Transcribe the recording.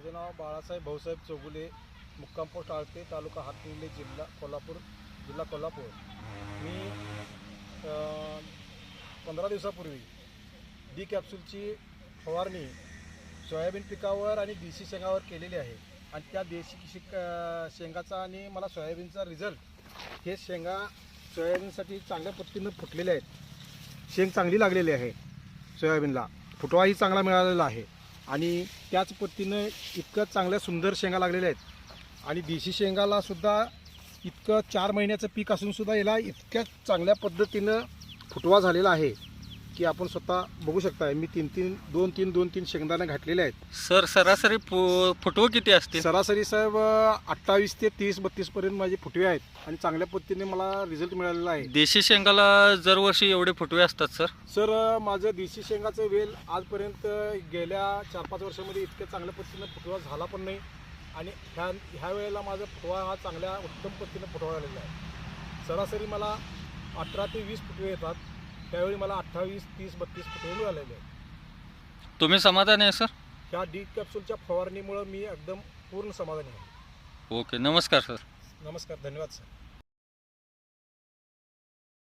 माझं नाव बाळासाहेब भाऊसाहेब चौगुले मुक्काम पोस्ट आळते तालुका हातकर्ली जिल्हा कोल्हापूर जिल्हा कोल्हापूर. मी पंधरा दिवसापूर्वी डी कॅप्सूलची फवारणी सोयाबीन पिकावर आणि देशी शेंगावर केलेली आहे. आणि त्या देशी शिक शेंगाचा आणि मला सोयाबीनचा रिझल्ट हे शेंगा सोयाबीनसाठी चांगल्या पद्धतीनं फुटलेले आहेत. शेंग चांगली लागलेली आहे सोयाबीनला. फुटवाही चांगला मिळालेला आहे. आणि त्याच पद्धतीनं इतकं चांगल्या सुंदर शेंगा लागलेल्या आहेत. आणि देशी शेंगाला सुद्धा इतकं चार महिन्याचं पीक असूनसुद्धा याला इतक्या चांगल्या पद्धतीनं फुटवा झालेला आहे. की आपण स्वतः बघू शकता मी तीन तीन दोन तीन दोन तीन शेंगदाणे घातलेले आहेत. सर सरासरी फु- फुटवं किती असतील? सरासरी साहेब अठ्ठावीस ते तीस बत्तीस पर्यंत माझे फुटवे आहेत आणि चांगल्या पद्धतीने मला रिझल्ट मिळालेला आहे. देशी शेंगाला दरवर्षी एवढे फुटवे असतात सर? सर माझं देशी शेंगाचं वेल आजपर्यंत गेल्या चार पाच वर्षामध्ये इतक्या चांगल्या पद्धतीनं फुटवा झाला पण नाही. आणि ह्या ह्या वेळेला माझा फुटवा हा चांगल्या उत्तम पद्धतीनं फुटवा आलेला आहे. सरासरी मला अठरा ते वीस फुटवे येतात. त्यावेळी मला अठ्ठावीस तीस बत्तीस फुटवे मिळालेले आहेत. तुम्ही समाधानी आहे सर? ह्या डी कॅप्सूलच्या फवारणीमुळं मी एकदम पूर्ण समाधानी आहे. ओके नमस्कार सर. नमस्कार धन्यवाद सर.